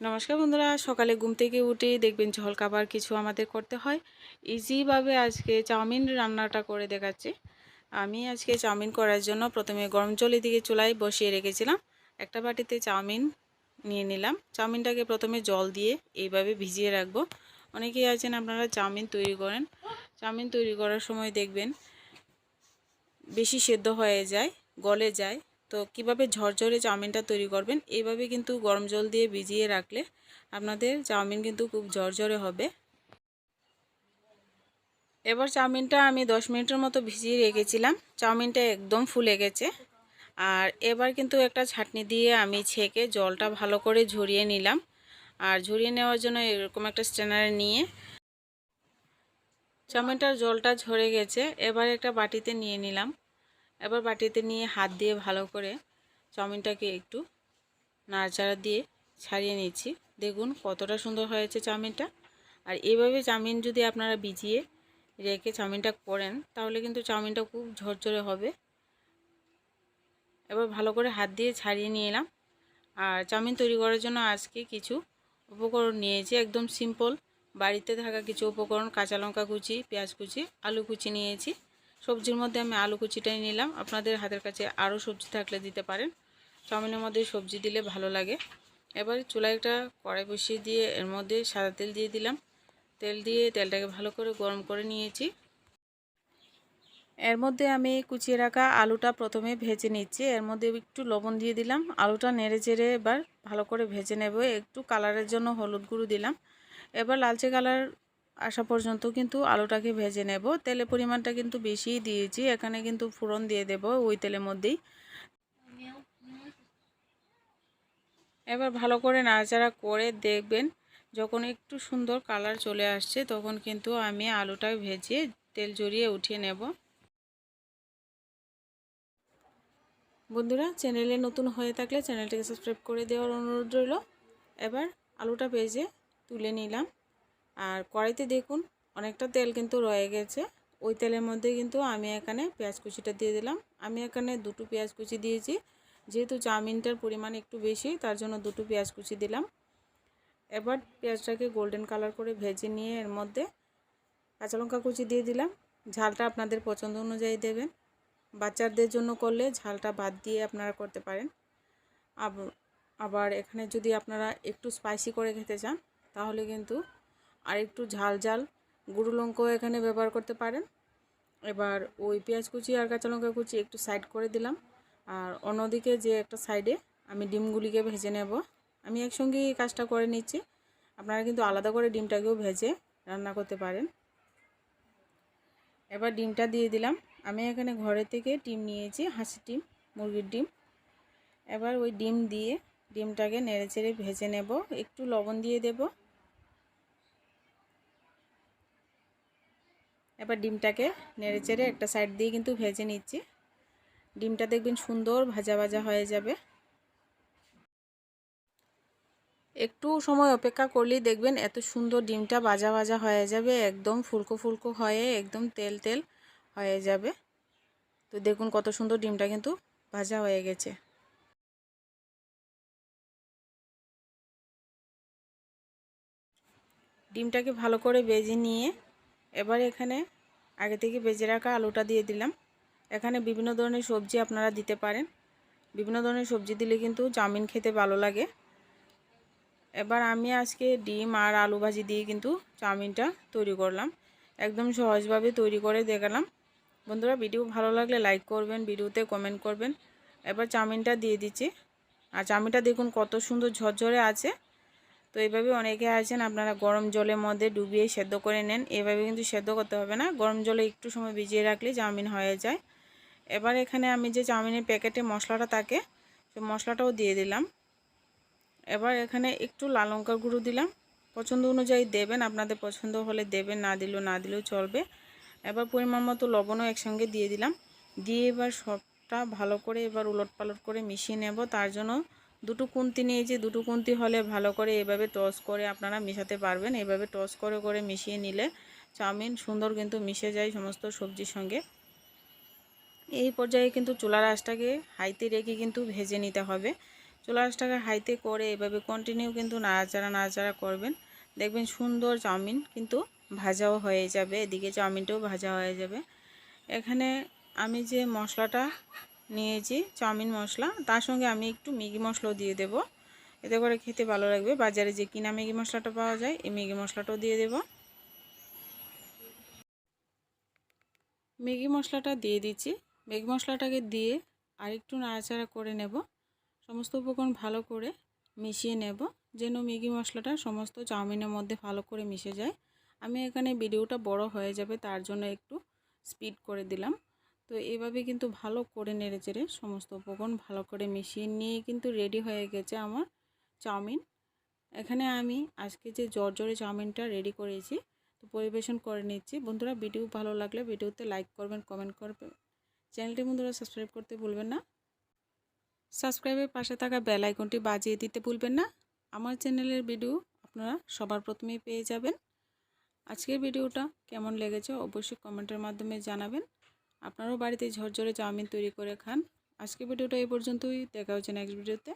নমস্কার বন্ধুরা, সকালে ঘুম থেকে উঠে দেখবেন ঝোল খাবার কিছু আমাদের করতে হয়। ইজিভাবে আজকে চাউমিন রান্নাটা করে দেখাচ্ছি। আমি আজকে চাউমিন করার জন্য প্রথমে গরম জলের দিকে চুলায় বসিয়ে রেখেছিলাম। একটা বাটিতে চাউমিন নিয়ে নিলাম। চাউমিনটাকে প্রথমে জল দিয়ে এইভাবে ভিজিয়ে রাখব। অনেকেই আছেন, আপনারা চাউমিন তৈরি করেন। চাউমিন তৈরি করার সময় দেখবেন বেশি সেদ্ধ হয়ে যায়, গলে যায়। তো কীভাবে ঝরঝরে চাউমিনটা তৈরি করবেন? এইভাবে কিন্তু গরম জল দিয়ে ভিজিয়ে রাখলে আপনাদের চাউমিন কিন্তু খুব ঝরঝরে হবে। এবার চাউমিনটা আমি দশ মিনিটের মতো ভিজিয়ে রেখেছিলাম। চাউমিনটা একদম ফুলে গেছে। আর এবার কিন্তু একটা ছাটনি দিয়ে আমি ছেঁকে জলটা ভালো করে ঝরিয়ে নিলাম। আর ঝরিয়ে নেওয়ার জন্য এরকম একটা স্ট্যান্ডারে নিয়ে চাউমিনটার জলটা ঝরে গেছে। এবার একটা বাটিতে নিয়ে নিলাম। এবার বাটিতে নিয়ে হাত দিয়ে ভালো করে চাউমিনটাকে একটু নাড়াচাড়া দিয়ে ছাড়িয়ে নিচ্ছি। দেখুন কতটা সুন্দর হয়েছে চাউমিনটা। আর এইভাবে চাউমিন যদি আপনারা ভিজিয়ে রেখে চাউমিনটা করেন, তাহলে কিন্তু চাউমিনটা খুব ঝরঝরে হবে। এবার ভালো করে হাত দিয়ে ছাড়িয়ে নিয়ে এলাম। আর চাউমিন তৈরি করার জন্য আজকে কিছু উপকরণ নিয়েছি। একদম সিম্পল, বাড়িতে থাকা কিছু উপকরণ, কাঁচা লঙ্কা কুচি, পেঁয়াজ কুচি, আলু কুচি নিয়েছি। সবজির মধ্যে আমি আলু কুচিটাই নিলাম। আপনাদের হাতের কাছে আরও সবজি থাকলে দিতে পারেন। চাউমিনের মধ্যে সবজি দিলে ভালো লাগে। এবার চুলায় একটা কড়াই বসিয়ে দিয়ে এর মধ্যে সাদা তেল দিয়ে দিলাম। তেল দিয়ে তেলটাকে ভালো করে গরম করে নিয়েছি। এর মধ্যে আমি কুচিয়ে রাখা আলুটা প্রথমে ভেজে নিচ্ছি। এর মধ্যে একটু লবণ দিয়ে দিলাম। আলুটা নেড়ে চেড়ে এবার ভালো করে ভেজে নেব। একটু কালারের জন্য হলুদ গুঁড়ো দিলাম। এবার লালচে কালার আসা পর্যন্ত কিন্তু আলুটাকে ভেজে নেব। তেলের পরিমাণটা কিন্তু বেশিই দিয়েছি। এখানে কিন্তু ফোড়ন দিয়ে দেব ওই তেলের মধ্যেই। এবার ভালো করে নাড়াচাড়া করে দেখবেন, যখন একটু সুন্দর কালার চলে আসছে, তখন কিন্তু আমি আলুটা ভেজে তেল জড়িয়ে উঠিয়ে নেব। বন্ধুরা, চ্যানেলে নতুন হয়ে থাকলে চ্যানেলটাকে সাবস্ক্রাইব করে দেওয়ার অনুরোধ রইল। এবার আলুটা ভেজে তুলে নিলাম। আর কড়াইতে দেখুন, অনেকটা তেল কিন্তু রয়ে গেছে। ওই তেলের মধ্যে কিন্তু আমি এখানে পেঁয়াজ কুচিটা দিয়ে দিলাম। আমি এখানে দুটো পেঁয়াজ কুচি দিয়েছি। যেহেতু চাউমিনটার পরিমাণ একটু বেশি, তার জন্য দুটো পেঁয়াজ কুচি দিলাম। এবার পেঁয়াজটাকে গোল্ডেন কালার করে ভেজে নিয়ে এর মধ্যে কাঁচা লঙ্কা কুচি দিয়ে দিলাম। ঝালটা আপনাদের পছন্দ অনুযায়ী দেবেন। বাচ্চাদের জন্য করলে ঝালটা বাদ দিয়ে আপনারা করতে পারেন। আবার এখানে যদি আপনারা একটু স্পাইসি করে খেতে চান, তাহলে কিন্তু আর একটু ঝাল ঝাল। গুঁড়ো লঙ্কাও এখানে ব্যবহার করতে পারেন। এবার ওই পেঁয়াজ কুচি আর কাঁচা লঙ্কা কুচি একটু সাইড করে দিলাম। আর অন্যদিকে যে একটা সাইডে আমি ডিমগুলিকে ভেজে নেব। আমি একসঙ্গে এই কাজটা করে নিচ্ছি। আপনারা কিন্তু আলাদা করে ডিমটাকেও ভেজে রান্না করতে পারেন। এবার ডিমটা দিয়ে দিলাম। আমি এখানে ঘরে থেকে ডিম নিয়েছি, হাঁসির ডিম, মুরগির ডিম। এবার ওই ডিম দিয়ে ডিমটাকে নেড়ে চেড়ে ভেজে নেব। একটু লবণ দিয়ে দেবো। এবার ডিমটাকে নেড়ে চেড়ে একটা সাইড দিয়ে কিন্তু ভেজে নিচ্ছি। ডিমটা দেখবেন সুন্দর ভাজা ভাজা হয়ে যাবে। একটু সময় অপেক্ষা করলেই দেখবেন এত সুন্দর ডিমটা ভাজা ভাজা হয়ে যাবে, একদম ফুলকো ফুলকো হয়ে, একদম তেল তেল হয়ে যাবে। তো দেখুন কত সুন্দর ডিমটা কিন্তু ভাজা হয়ে গেছে। ডিমটাকে ভালো করে বেজে নিয়ে এবার এখানে আগে থেকে বেজে রাখা আলুটা দিয়ে দিলাম। এখানে বিভিন্ন ধরনের সবজি আপনারা দিতে পারেন। বিভিন্ন ধরনের সবজি দিলে কিন্তু চাউমিন খেতে ভালো লাগে। এবার আমি আজকে ডিম আর আলু ভাজি দিয়ে কিন্তু চাউমিনটা তৈরি করলাম। একদম সহজভাবে তৈরি করে দেখালাম। বন্ধুরা, ভিডিও ভালো লাগলে লাইক করবেন, ভিডিওতে কমেন্ট করবেন। এবার চাউমিনটা দিয়ে দিচ্ছি। আর চাউমিনটা দেখুন কত সুন্দর ঝরঝরে আছে। তো এইভাবে অনেকে আছেন, আপনারা গরম জলের মধ্যে ডুবিয়ে সেদ্ধ করে নেন। এভাবে কিন্তু সেদ্ধ করতে হবে না, গরম জলে একটু সময় ভিজিয়ে রাখলে চাউমিন হয়ে যায়। এবার এখানে আমি যে চাউমিনের প্যাকেটে মশলাটা থাকে সে মশলাটাও দিয়ে দিলাম। এবার এখানে একটু লাল লঙ্কার গুঁড়ো দিলাম। পছন্দ অনুযায়ী দেবেন, আপনাদের পছন্দ হলে দেবেন, না দিলেও না দিলেও চলবে। এবার পরিমাণ মতো লবণও একসঙ্গে দিয়ে দিলাম। দিয়ে এবার সবটা ভালো করে এবার উলট পালট করে মিশিয়ে নেব, তার জন্য দুটো কুন্তি নিয়েছি, দুটো কুন্তি হলে ভালো করে এভাবে টস করে আপনারা মিশাতে পারবেন। এভাবে টস করে করে মিশিয়ে নিলে চাউমিন সুন্দর কিন্তু মিশে যায় সমস্ত সবজির সঙ্গে। এই পর্যায়ে কিন্তু চুলার আঁচটাকে হাইতে রেখে কিন্তু ভেজে নিতে হবে। চুলা আঁচটাকে হাইতে করে এভাবে কন্টিনিউ কিন্তু নাড়াচাড়া নাড়াচাড়া করবেন। দেখবেন সুন্দর চাউমিন কিন্তু ভাজাও হয়ে যাবে, এদিকে চাউমিনটাও ভাজা হয়ে যাবে। এখানে আমি যে মশলাটা নিয়েছি চাউমিন মশলা। তার সঙ্গে আমি একটু ম্যাগি মশলাও দিয়ে দেব। এতে করে খেতে ভালো লাগবে। বাজারে যে কিনা ম্যাগি মশলাটা পাওয়া যায়, এই ম্যাগি মশলাটাও দিয়ে দেব। ম্যাগি মশলাটা দিয়ে দিচ্ছি। ম্যাগি মশলাটাকে দিয়ে আর একটু নাড়াচাড়া করে নেব। সমস্ত উপকরণ ভালো করে মিশিয়ে নেব, যেন ম্যাগি মশলাটা সমস্ত চাউমিনের মধ্যে ভালো করে মিশে যায়। আমি এখানে ভিডিওটা বড় হয়ে যাবে, তার জন্য একটু স্পিড করে দিলাম। তো এভাবে কিন্তু ভালো করে নেড়ে চেড়ে সমস্ত উপকরণ ভালো করে মিশিয়ে নিয়ে কিন্তু রেডি হয়ে গেছে আমার চাউমিন। এখানে আমি আজকে যে জর্জরে চাউমিনটা রেডি করেছি, তো পরিবেশন করে নিচ্ছি। বন্ধুরা, ভিডিও ভালো লাগলে ভিডিওতে লাইক করবেন, কমেন্ট করবেন। চ্যানেলটি বন্ধুরা সাবস্ক্রাইব করতে ভুলবেন না। সাবস্ক্রাইবের পাশে থাকা বেল আইকনটি বাজিয়ে দিতে ভুলবেন না। আমার চ্যানেলের ভিডিও আপনারা সবার প্রথমেই পেয়ে যাবেন। আজকের ভিডিওটা কেমন লেগেছে অবশ্যই কমেন্টের মাধ্যমে জানাবেন। আপনারাও বাড়িতে ঝরঝরে চাউমিন তৈরি করে খান। আজকে ভিডিওটা এই পর্যন্তই। দেখা হচ্ছে নেক্সট ভিডিওতে